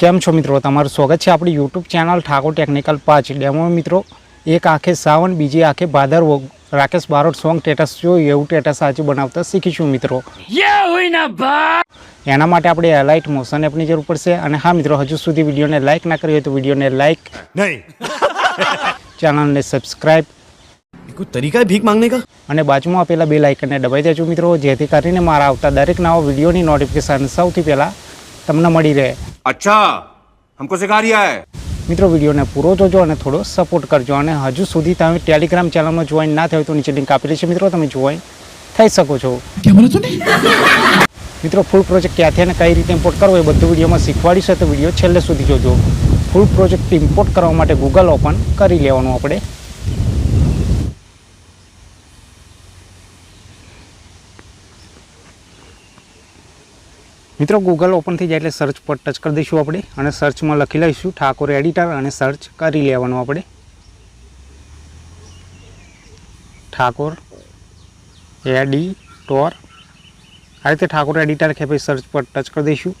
કેમ છો મિત્રો? તમારું સ્વાગત છે આપણી યુટ્યુબ ચેનલ ઠાકોર ટેકનિકલ પાંચ ડેમો મિત્રો એક આખે સાવન બીજી આંખે ભાદરવો રાકેશ બારોટ સોંગ ટેટસ જોયું એવું ટેટસ આજે બનાવતા શીખીશું મિત્રો. એના માટે આપણે એલાઇટ મોશન એપની જરૂર પડશે. અને હા મિત્રો હજુ સુધી વિડીયોને લાઇક ના કરી હોય તો વિડીયોને લાઇક નહીં. ચેનલને સબસ્ક્રાઇબ કોઈ તરીકા ભીખ માંગને કા? અને બાજુમાં આપેલા બે લાઇકનને દબાઈ દેજો મિત્રો જેથી કરીને મારા આવતા દરેક નવા વિડીયોની નોટિફિકેશન સૌથી પહેલાં તમને મળી રહે. અચ્છા હમકો સિખા રહ્યા હે મિત્રો વિડીયોને પૂરો જોજો અને થોડો સપોર્ટ કરજો અને હજુ સુધી તમે ટેલિગ્રામ ચેનલમાં જોઈન ના થયું તો નીચે લિંક આપેલી છે મિત્રો તમે જોઈન થઈ શકો છો. મિત્રો ફૂલ પ્રોજેક્ટ ક્યાંથી અને કઈ રીતે ઇમ્પોર્ટ કરવો એ બધું વિડીયોમાં શીખવાડ્યું છે તો વીડિયો છેલ્લે સુધી જોજો. ફૂલ પ્રોજેક્ટ ઇમ્પોર્ટ કરવા માટે ગૂગલ ઓપન કરી લેવાનું આપણે. મિત્રો ગૂગલ ઓપન થઈ જાય એટલે સર્ચ પર ટચ કરી દઈશું આપણે અને સર્ચમાં લખી લઈશું ઠાકોર એડિટર અને સર્ચ કરી લેવાનું આપણે. ઠાકોર એડિટર આ રીતે ઠાકોર એડિટર કે ભાઈ સર્ચ પર ટચ કરી દઈશું.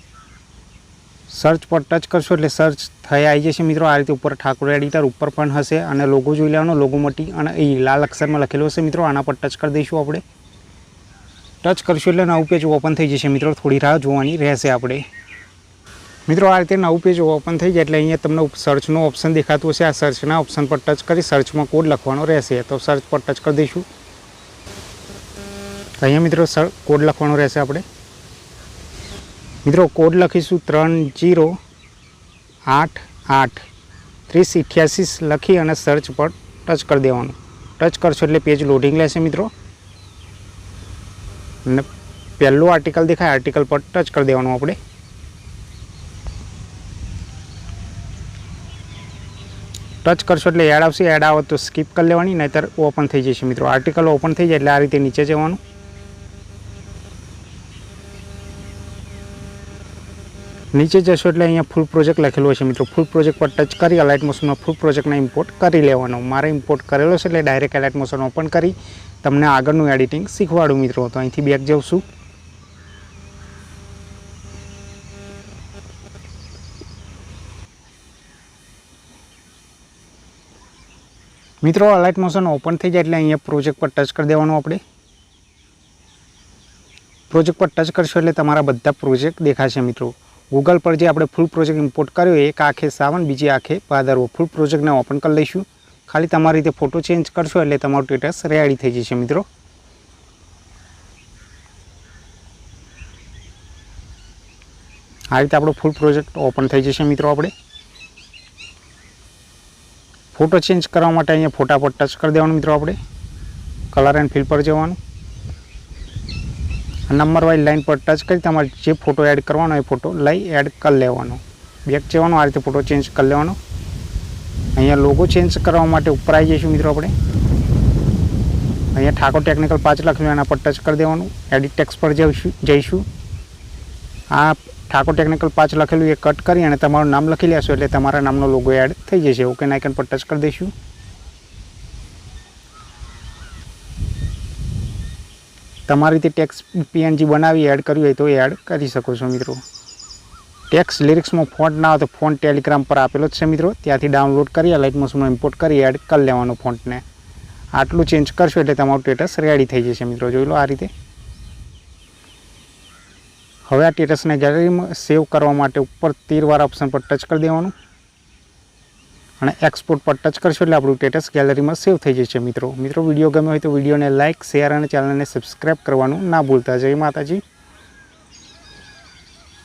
સર્ચ પર ટચ કરશો એટલે સર્ચ થઈ આવી જશે મિત્રો. આ રીતે ઉપર ઠાકોર એડિટર ઉપર પણ હશે અને લોગો જોઈ લેવાનો લોગો મટી અને એ લાલ અક્ષરમાં લખેલું હશે મિત્રો. આના પર ટચ કરી દઈશું આપણે. ટચ કરશું એટલે નવું પેજ ઓપન થઈ જશે. મિત્રો, થોડી રાહ જોવાની રહેશે આપણે. મિત્રો, આ રીતે નવું પેજ ઓપન થઈ જાય એટલે અહીંયા તમને સર્ચનું ઓપ્શન દેખાતું હશે. આ સર્ચના ઓપ્શન પર ટચ કરી સર્ચમાં કોડ લખવાનો રહેશે. તો સર્ચ પર ટચ કરી દઈશું. તો અહીંયા મિત્રો સર કોડ લખવાનો રહેશે આપણે. મિત્રો કોડ લખીશું ત્રણ જીરો આઠ આઠ ત્રીસ અઠ્યાસી લખી અને સર્ચ પર ટચ કરી દેવાનું. ટચ કરશો એટલે પેજ લોડિંગ લેશે મિત્રો. અને પહેલું આર્ટિકલ દેખાય આર્ટિકલ પર ટચ કરી દેવાનું આપણે. ટચ કરશો એટલે એડ આવશે એડ આવે તો સ્કીપ કરી લેવાની, નહીતર ઓપન થઈ જશે મિત્રો. આર્ટિકલ ઓપન થઈ જાય એટલે આ રીતે નીચે જવાનું. નીચે જશો એટલે અહીંયા ફૂલ પ્રોજેક્ટ લખેલું હશે મિત્રો. ફૂલ પ્રોજેક્ટ પર ટચ કરી અલાઇટ મોશનમાં ફૂલ પ્રોજેક્ટને ઇમ્પોર્ટ કરી લેવાનો. મારે ઇમ્પોર્ટ કરેલો છે એટલે ડાયરેક્ટ અલાઇટ મોશન ઓપન કરી તમને આગળનું એડિટિંગ શીખવાડું મિત્રો. તો અહીંથી બેક છું. મિત્રો અલાઇટ મોશન ઓપન થઈ જાય એટલે અહીંયા પ્રોજેક્ટ પર ટચ કરી દેવાનું આપણે. પ્રોજેક્ટ પર ટચ કરશો એટલે તમારા બધા પ્રોજેક્ટ દેખાશે મિત્રો. ગૂગલ પર જે આપણે ફૂલ પ્રોજેક્ટ ઇમ્પોર્ટ કર્યો એક આંખે સાવન, બીજી આંખે ભાદરવો ફૂલ પ્રોજેક્ટને ઓપન કરી લઈશું. ખાલી તમારી રીતે ફોટો ચેન્જ કરશો એટલે તમારું સ્ટેટસ રેડી થઈ જશે મિત્રો. આ રીતે આપણો ફૂલ પ્રોજેક્ટ ઓપન થઈ જશે મિત્રો આપણે. ફોટો ચેન્જ કરવા માટે અહીંયા ફોટા પર ટચ કરી દેવાનું મિત્રો આપણે. કલર એન્ડ ફિલ પર જવાનું. નંબર વાઇઝ લાઇન પર ટચ કરી તમારે જે ફોટો એડ કરવાનો એ ફોટો લઈ એડ કરી લેવાનો. બેક જવાનો, આ રીતે ફોટો ચેન્જ કરી લેવાનો. અહીંયા લોગો ચેન્જ કરવા માટે ઉપર આવી જઈશું મિત્રો આપણે. અહીંયા ઠાકોર ટેકનિકલ પાંચ લખ્યું એના પર ટચ કરી દેવાનું. એડિટ ટેક્સ પર જઈશું જઈશું. આ ઠાકોર ટેકનિકલ પાંચ લખેલું એ કટ કરી અને તમારું નામ લખી લેશો એટલે તમારા નામનો લોગો એડ થઈ જશે. ઓકે નાઇકન પર ટચ કરી દઈશું. તમારી રીતે ટેક્સ પીએનજી બનાવી એડ કરવી હોય તો એડ કરી શકો છો મિત્રો. ટેક્સ લિરિક્સમાં ફોન્ટ ના આવે તો ફોન્ટ ટેલિગ્રામ પર આપેલો જ છે મિત્રો. ત્યાંથી ડાઉનલોડ કરી મોશનમાં ઇમ્પોર્ટ કરી એડ કરી લેવાનો ફોન્ટને આટલું ચેન્જ કરશો એટલે તમારું સ્ટેટસ રેડી થઈ જશે મિત્રો. જોઈ લો આ રીતે. હવે આ સ્ટેટસને ગેલેરીમાં સેવ કરવા માટે ઉપર તીરવાળા ઓપ્શન પર ટચ કરી દેવાનું. અને એક્સપોર્ટ પર ટચ કરશો એટલે આપણું સ્ટેટસ ગેલેરીમાં સેવ થઈ જશે મિત્રો. મિત્રો વીડિયો ગમ્યો હોય તો વિડીયોને લાઇક શેર અને ચેનલને સબસ્ક્રાઈબ કરવાનું ના ભૂલતા. જય માતાજી.